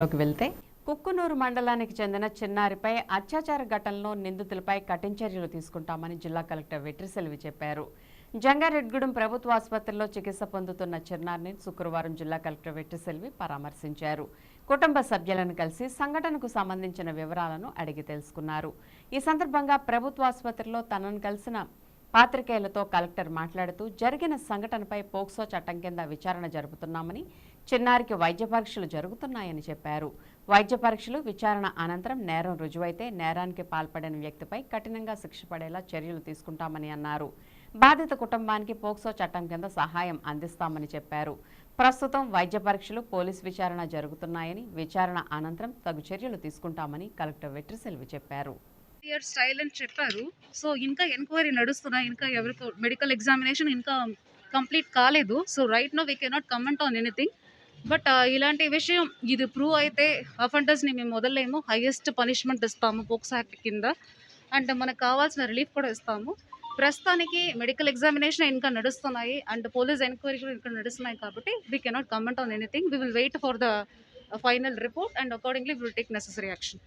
లోకి వెళ్తే కుక్కునూరు మండలానికి చెందిన చిన్నారిపై అత్యాచార ఘటనలో నిందితులపై కఠిన చర్యలు తీసుకుంటామని జిల్లా కలెక్టర్ వెట్రిసెల్వి చెప్పారు. జంగారెడ్గూడెం ప్రభుత్వ ఆసుపత్రిలో చికిత్స పొందుతున్న చిన్నారిని శుక్రవారం జిల్లా కలెక్టర్ వెట్రిసెల్వి పరామర్శించారు. కుటుంబ సభ్యులను కలిసి సంఘటనకు సంబంధించిన వివరాలను అడిగి తెలుసుకున్నారు. ఈ సందర్భంగా ప్రభుత్వ ఆసుపత్రిలో తనను కలిసిన పాత్రికేయులతో కలెక్టర్ మాట్లాడుతూ జరిగిన సంఘటనపై పోక్సో చట్టం కింద విచారణ జరుపుతున్నామని చిన్నారికి వైద్య పరీక్షలు జరుగుతున్నాయని చెప్పారు. వైద్య పరీక్షలు విచారణ అనంతరం నేరం రుజువైతే నేరానికి పాల్పడిన వ్యక్తిపై కఠినంగా శిక్ష పడేలా చర్యలు తీసుకుంటామని అన్నారు. బాధిత కుటుంబానికి పోక్సో చట్టం కింద సహాయం అందిస్తామని చెప్పారు. ప్రస్తుతం వైద్య పరీక్షలు పోలీస్ విచారణ జరుగుతున్నాయని విచారణ అనంతరం తగు చర్యలు తీసుకుంటామని కలెక్టర్ వెట్రిసెల్వి చెప్పారు. ఇయర్ స్టైల్ అని చెప్పారు. సో ఇంకా ఎంక్వైరీ నడుస్తున్నాయి ఇంకా ఎవరికో మెడికల్ ఎగ్జామినేషన్ ఇంకా కంప్లీట్ కాలేదు. So right now we cannot comment on anything. But ఇలాంటి విషయం ఇది ప్రూవ్ అయితే అఫెండర్స్ని మేము వదలలేము హైయెస్ట్ పనిష్మెంట్ ఇస్తాము పోక్స్ యాక్ట్ కింద. అండ్ మనకు కావాల్సిన రిలీఫ్ కూడా ఇస్తాము. ప్రస్తుతానికి మెడికల్ ఎగ్జామినేషన్ ఇంకా నడుస్తున్నాయి. అండ్ పోలీస్ ఎంక్వైరీ కూడా ఇంకా నడుస్తున్నాయి కాబట్టి we cannot comment on anything. We will wait for the final report and accordingly will take necessary action.